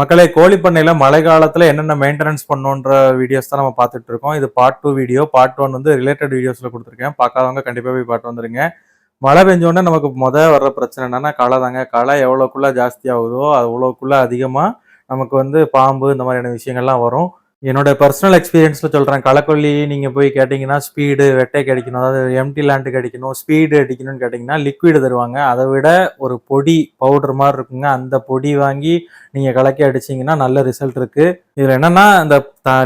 மக்களே கோழி பண்ணையில் மழை காலத்தில் என்னென்ன மெயின்டெனன்ஸ் பண்ணுன்ற வீடியோஸ் தான் நம்ம பார்த்துட்டு இருக்கோம். இது part two video part one வந்து ரிலேட்டட் வீடியோஸில் கொடுத்துருக்கேன். பார்க்காதவங்க கண்டிப்பாக போய் பார்த்து வந்துருங்க. மழை பெஞ்சோடனே நமக்கு முத வர்ற பிரச்சனை என்னென்னா களை தாங்க. களை எவ்வளோக்குள்ளே ஜாஸ்தி ஆகுதோ அவ்வளோக்குள்ளே அதிகமாக நமக்கு வந்து பாம்பு இந்த மாதிரியான விஷயங்கள்லாம் வரும். என்னோட பர்சனல் எக்ஸ்பீரியன்ஸில் சொல்கிறேன் களக்கொல்லி நீங்கள் போய் கேட்டிங்கன்னா ஸ்பீடு வெட்டை கிடைக்கணும். அதாவது எம்டி லேண்டு கிடைக்கணும். ஸ்பீடு அடிக்கணும்னு கேட்டிங்கன்னா லிக்விடு தருவாங்க. அதை விட ஒரு பொடி பவுடர் மாதிரி இருக்குங்க. அந்த பொடி வாங்கி நீங்கள் கலக்கி அடிச்சீங்கன்னா நல்ல ரிசல்ட் இருக்குது இதில் என்னென்னா இந்த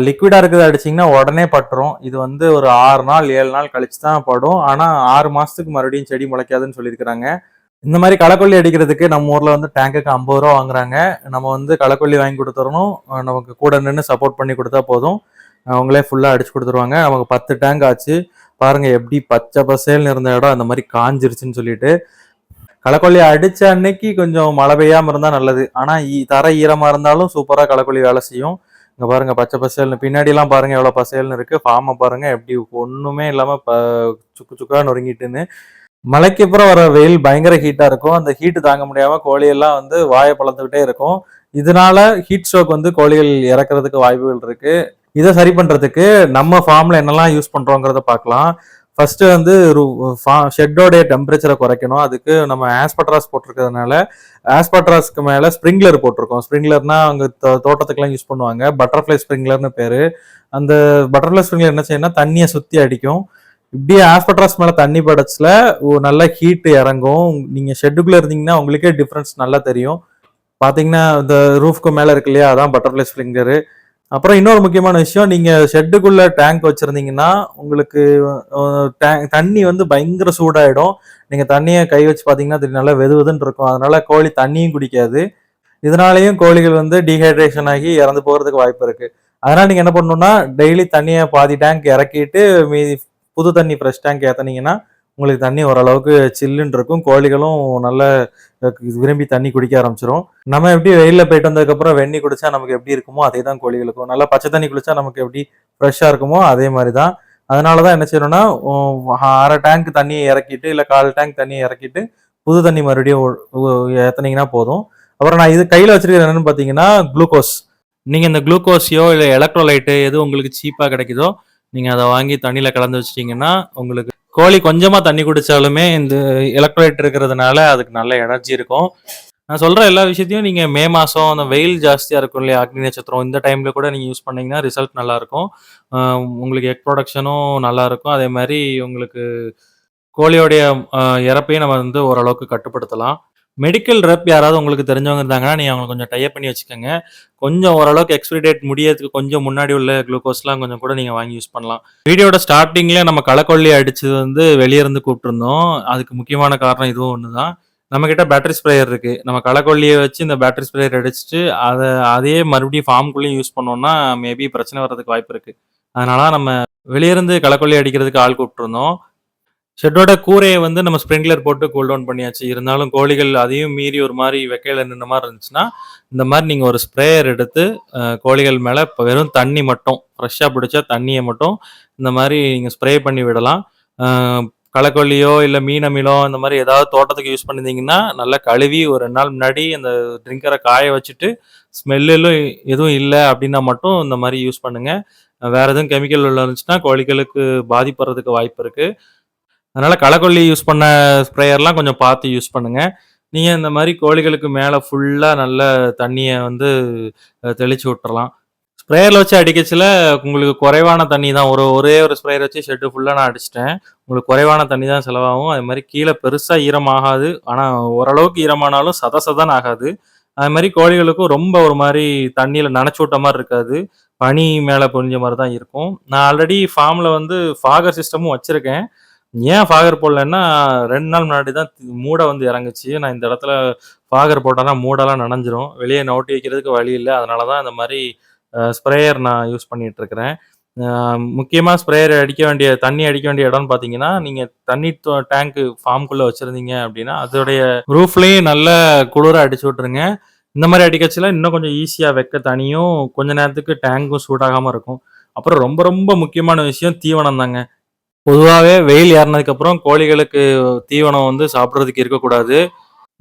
லிக்விடாக இருக்கிறத அடிச்சீங்கன்னா உடனே பட்டுரும். இது வந்து ஒரு ஆறு நாள் ஏழு நாள் கழிச்சு தான் படும். ஆனால் ஆறு மாதத்துக்கு மறுபடியும் செடி முளைக்காதுன்னு சொல்லியிருக்கிறாங்க. இந்த மாதிரி களக்கொல்லி அடிக்கிறதுக்கு நம்ம ஊரில் வந்து டேங்குக்கு ஐம்பது ரூபா வாங்குறாங்க. நம்ம வந்து களக்கொல்லி வாங்கி கொடுத்துடணும் நமக்கு கூட நின்று சப்போர்ட் பண்ணி கொடுத்தா போதும். அவங்களே ஃபுல்லாக அடிச்சு கொடுத்துருவாங்க. நமக்கு பத்து டேங்க் ஆச்சு. பாருங்கள் எப்படி பச்சை பசேல்னு இருந்த இடம் அந்த மாதிரி காஞ்சிருச்சுன்னு சொல்லிட்டு. களக்கொல்லி அடித்த அன்னைக்கு கொஞ்சம் மழை பெய்யாமல் இருந்தால் நல்லது. ஆனால் ஈ- தர ஈரமாக இருந்தாலும் சூப்பராக களக்கொல்லி வேலை செய்யும். இங்கே பாருங்கள் பச்சை பசேல்னு பின்னாடிலாம் பாருங்கள் எவ்வளோ பசேல்னு இருக்குது ஃபார்மை பாருங்கள் எப்படி ஒன்றுமே இல்லாமல் ப சுக்கு சுக்காக நொறுங்கிட்டுன்னு. மழைக்கு அப்புறம் வர வெயில் பயங்கர ஹீட்டாக இருக்கும். அந்த ஹீட்டு தாங்க முடியாமல் கோழியெல்லாம் வந்து வாயை பழந்துக்கிட்டே இருக்கும். இதனால ஹீட் ஸ்ட்ரோக் வந்து கோழிகள் இறக்குறதுக்கு வாய்ப்புகள் இருக்குது இதை சரி பண்ணுறதுக்கு நம்ம ஃபார்மில் என்னெல்லாம் யூஸ் பண்ணுறோங்கிறத பார்க்கலாம். ஃபர்ஸ்ட் வந்து ஷெட்டோடைய டெம்பரேச்சரை குறைக்கணும். அதுக்கு நம்ம ஆஸ்பட்ராஸ் போட்டிருக்கிறதுனால ஆஸ்பட்ராஸ்க்கு மேலே ஸ்ப்ரிங்க்லர் போட்டிருக்கோம். ஸ்ப்ரிங்க்லர்னா அங்கே தோ- தோட்டத்துக்குலாம் யூஸ் பண்ணுவாங்க. பட்டர்ஃப்ளை ஸ்ப்ரிங்க்லர்னு பேர். அந்த பட்டர்ஃப்ளை ஸ்ப்ரிங்க்லர் என்ன செய்யணும்னா தண்ணியை சுற்றி அடிக்கும். இப்படியே ஆஸ்பட்ராஸ் மேலே தண்ணி படச்சில் நல்லா ஹீட் இறங்கும். நீங்கள் ஷெட்டுக்குள்ளே இருந்தீங்கன்னா உங்களுக்கே டிஃப்ரென்ஸ் நல்லா தெரியும். பார்த்தீங்கன்னா இந்த ரூஃப்க்கு மேலே இருக்கு இல்லையா அதான் பட்டர்ஃப்ளை ஸ்ப்ரிங்கரு அப்புறம் இன்னொரு முக்கியமான விஷயம் நீங்கள் ஷெட்டுக்குள்ளே டேங்க் வச்சுருந்தீங்கன்னா உங்களுக்கு டேங்க் தண்ணி வந்து பயங்கர சூடாயிடும். நீங்கள் தண்ணியை கை வச்சு பார்த்தீங்கன்னா நல்லா வெது வெதுன்னு இருக்கும். அதனால கோழி தண்ணியும் குடிக்காது. இதனாலேயும் கோழிகள் வந்து டீஹைட்ரேஷன் ஆகி இறந்து போகிறதுக்கு வாய்ப்பு இருக்குது அதனால் நீங்கள் என்ன பண்ணணும்னா டெய்லி தண்ணியை பாதி டேங்க் இறக்கிட்டு மீதி புது தண்ணி ஃப்ரெஷ் டேங்க் ஏற்றினீங்கன்னா உங்களுக்கு தண்ணி ஓரளவுக்கு சில்லுன்னு இருக்கும். கோழிகளும் நல்ல விரும்பி தண்ணி குடிக்க ஆரம்பிச்சிடும் நம்ம எப்படி வெயிலில் போயிட்டு வந்ததுக்கப்புறம் வெண்ணி குடிச்சா நமக்கு எப்படி இருக்குமோ அதே தான் கோழிகளுக்கும். நல்லா பச்சை தண்ணி குடிச்சா நமக்கு எப்படி ஃப்ரெஷ்ஷாக இருக்குமோ அதே மாதிரி தான் அதனால தான் என்ன செய்யணும்னா அரை டேங்க் தண்ணியை இறக்கிட்டு இல்லை கால் டேங்க் தண்ணியை இறக்கிட்டு புது தண்ணி மறுபடியும் ஏற்றினீங்கன்னா போதும். அப்புறம் நான் இது கையில் வச்சிருக்கிற என்னென்னு பார்த்தீங்கன்னா குளுக்கோஸ் நீங்கள் இந்த குளுக்கோஸையோ இல்லை எலக்ட்ரோலைட்டு எது உங்களுக்கு சீப்பாக கிடைக்குதோ நீங்கள் அதை வாங்கி தண்ணியில் கலந்து வச்சிட்டிங்கன்னா உங்களுக்கு கோழி கொஞ்சமாக தண்ணி குடித்தாலுமே இந்த எலக்ட்ரோலைட் இருக்கிறதுனால அதுக்கு நல்ல எனர்ஜி இருக்கும். நான் சொல்கிற எல்லா விஷயத்தையும் நீங்கள் மே மாதம் அந்த வெயில் ஜாஸ்தியாக இருக்கும் இல்லையா அக்னி நட்சத்திரம் இந்த டைமில் கூட நீங்கள் யூஸ் பண்ணிங்கன்னா ரிசல்ட் நல்லாயிருக்கும் உங்களுக்கு எக் ப்ரொடக்ஷனும் நல்லாயிருக்கும் அதே மாதிரி உங்களுக்கு கோழியோடைய இறப்பையும் நம்ம வந்து ஓரளவுக்கு கட்டுப்படுத்தலாம். மெடிக்கல் ரெப் யாராவது உங்களுக்கு தெரிஞ்சவங்க இருந்தாங்கன்னா நீங்கள் அவங்களை கொஞ்சம் டைப் பண்ணி வச்சுக்கோங்க. கொஞ்சம் ஓரளவுக்கு எக்ஸ்பிரி டேட் முடியறதுக்கு கொஞ்சம் முன்னாடி உள்ள குளுக்கோஸ்லாம் கொஞ்சம் கூட நீங்கள் வாங்கி யூஸ் பண்ணலாம். வீடியோட ஸ்டார்டிங்கில் நம்ம களக்கொல்லி அடிச்சது வந்து வெளியே இருந்து கூப்பிட்டுருந்தோம். அதுக்கு முக்கியமான காரணம் இதுவும் ஒன்று தான் நம்மக்கிட்ட பேட்டரி ஸ்ப்ரேயர் இருக்குது நம்ம களக்கொல்லியை வச்சு இந்த பேட்டரி ஸ்ப்ரேயர் அடிச்சுட்டு அதை அதே மறுபடியும் ஃபார்முக்குள்ளேயும் யூஸ் பண்ணோம்னா மேபி பிரச்சனை வர்றதுக்கு வாய்ப்பு இருக்குது அதனால நம்ம வெளியே இருந்து களக்கொல்லி அடிக்கிறதுக்கு ஆள் கூப்பிட்டுருந்தோம். ஷெட்டோட கூரையை வந்து நம்ம ஸ்ப்ரிங்க்லர் போட்டு கூல் டவுன் பண்ணியாச்சு. இருந்தாலும் கோழிகள் அதையும் மீறி ஒரு மாதிரி வெக்கையில் நின்ன மாதிரி இருந்துச்சுன்னா இந்த மாதிரி நீங்கள் ஒரு ஸ்ப்ரேயர் எடுத்து கோழிகள் மேலே இப்போ வெறும் தண்ணி மட்டும் ஃப்ரெஷ்ஷாக பிடிச்ச தண்ணியை மட்டும் இந்த மாதிரி நீங்கள் ஸ்ப்ரே பண்ணி விடலாம். களைக்கொல்லியோ களைக்கொல்லியோ மீன் மீனமிலோ இந்த மாதிரி ஏதாவது தோட்டத்துக்கு யூஸ் பண்ணிருந்தீங்கன்னா நல்லா கழுவி ஒரு ரெண்டு நாள் முன்னாடி அந்த ட்ரிங்கரை காய வச்சுட்டு ஸ்மெல்லும் எதுவும் இல்லை அப்படின்னா மட்டும் இந்த மாதிரி யூஸ் பண்ணுங்கள் வேறு எதுவும் கெமிக்கல் உள்ள இருந்துச்சுன்னா கோழிகளுக்கு பாதிப்படுறதுக்கு வாய்ப்பு இருக்குது அதனால் களைக்கொல்லி யூஸ் பண்ண ஸ்ப்ரேயர்லாம் கொஞ்சம் பார்த்து யூஸ் பண்ணுங்கள் நீங்கள் இந்த மாதிரி கோழிகளுக்கு மேலே ஃபுல்லாக நல்ல தண்ணியை வந்து தெளித்து விட்டுறலாம். ஸ்ப்ரேயரில் வச்சு அடிக்கச்சில் உங்களுக்கு குறைவான தண்ணி தான். ஒரு ஒரே ஒரு ஸ்ப்ரேயர் வச்சு ஷெட்டு ஃபுல்லாக நான் அடிச்சிட்டேன். உங்களுக்கு குறைவான தண்ணி தான் செலவாகும். அது மாதிரி கீழே பெருசாக ஈரமாகாது. ஆனால் ஓரளவுக்கு ஈரமானாலும் சத ஆகாது. அது மாதிரி கோழிகளுக்கும் ரொம்ப ஒரு மாதிரி தண்ணியில் நனைச்சு விட்ட மாதிரி இருக்காது. பனி மேலே பொழிஞ்ச மாதிரி தான் இருக்கும். நான் ஆல்ரெடி ஃபார்மில் வந்து ஃபாகர் சிஸ்டமும் வச்சுருக்கேன். ஏன் ஃபாகர் போடலன்னா ரெண்டு நாள் முன்னாடி தான் மூடை வந்து இறங்குச்சு. நான் இந்த இடத்துல ஃபாகர் போட்டேன்னா மூடெல்லாம் நனைஞ்சிரும். வெளியே நோட்டி வைக்கிறதுக்கு வழி இல்லை. அதனால தான் இந்த மாதிரி ஸ்ப்ரேயர் நான் யூஸ் பண்ணிகிட்டு இருக்கிறேன் முக்கியமாக ஸ்ப்ரேயர் அடிக்க வேண்டிய தண்ணி அடிக்க வேண்டிய இடம்னு பார்த்தீங்கன்னா நீங்கள் தண்ணி டேங்க்கு ஃபார்ம்குள்ளே வச்சுருந்தீங்க அப்படின்னா அதோடைய ரூஃப்லேயும் நல்ல குளிர அடிச்சு விட்ருங்க இந்த மாதிரி அடிக்கச்சில இன்னும் கொஞ்சம் ஈஸியாக வைக்க தனியும் கொஞ்ச நேரத்துக்கு டேங்க்கும் சூடாகாமல் இருக்கும். அப்புறம் ரொம்ப ரொம்ப முக்கியமான விஷயம் தீவனம் தாங்க பொதுவாகவே வெயில் ஏறினதுக்கப்புறம் கோழிகளுக்கு தீவனம் வந்து சாப்பிட்றதுக்கு இருக்கக்கூடாது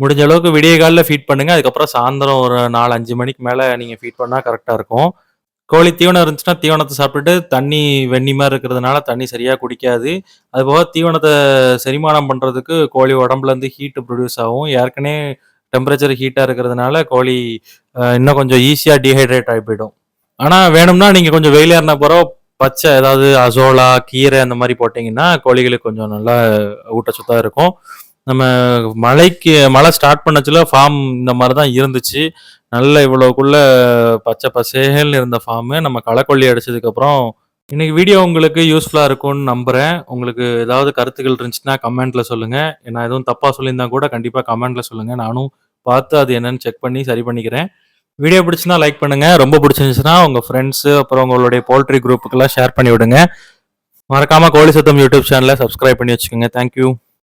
முடிஞ்ச அளவுக்கு விடிய காலில் ஃபீட் பண்ணுங்க. அதுக்கப்புறம் சாயந்தரம் ஒரு 4, 5 மணிக்கு மேலே நீங்கள் ஃபீட் பண்ணால் கரெக்டாக இருக்கும். கோழி தீவனம் இருந்துச்சுன்னா, தீவனத்தை சாப்பிட்டுட்டு தண்ணி வெண்ணி மாதிரி இருக்கிறதுனால தண்ணி சரியாக குடிக்காது. அதுபோக தீவனத்தை செரிமானம் பண்ணுறதுக்கு கோழி உடம்புலேருந்து ஹீட்டு ப்ரொடியூஸ் ஆகும். ஏற்கனவே டெம்பரேச்சர் ஹீட்டாக இருக்கிறதுனால கோழி இன்னும் கொஞ்சம் ஈஸியாக டீஹைட்ரேட் ஆகி போயிடும். ஆனால் வேணும்னா நீங்கள் கொஞ்சம் வெயில் ஏறின பிறகு பச்சை ஏதாவது அசோலா, கீரை அந்த மாதிரி போட்டிங்கன்னா கோழிகளுக்கு கொஞ்சம் நல்லா ஊட்டச்சத்தாக இருக்கும். நம்ம மழைக்கு மழை ஸ்டார்ட் பண்ணச்சுல ஃபார்ம் இந்த மாதிரி தான் இருந்துச்சு. நல்ல இவ்வளோக்குள்ள பச்சை பசேல்னு இருந்த ஃபார்மு நம்ம களைக்கொல்லி அடிச்சதுக்கப்புறம் இன்னைக்கு வீடியோ உங்களுக்கு யூஸ்ஃபுல்லாக இருக்கும்னு நம்புகிறேன் உங்களுக்கு ஏதாவது கருத்துக்கள் இருந்துச்சுன்னா கமெண்ட்டில் சொல்லுங்கள் நான் எதுவும் தப்பாக சொல்லியிருந்தா கூட கண்டிப்பாக கமெண்ட்டில் சொல்லுங்கள் நானும் பார்த்து அது என்னன்னு செக் பண்ணி சரி பண்ணிக்கிறேன். வீடியோ பிடிச்சினா லைக் பண்ணுங்க. ரொம்ப பிடிச்சிருந்துச்சுன்னா உங்க ஃப்ரெண்ட்ஸு அப்புறம் உங்களுடைய போல்ட்ரி குரூப்புக்கெல்லாம் ஷேர் பண்ணி விடுங்க. மறக்காம கோழி சத்தம் யூடியூப் சேனலை சப்ஸ்கிரைப் பண்ணி வச்சுக்கோங்க. Thank you.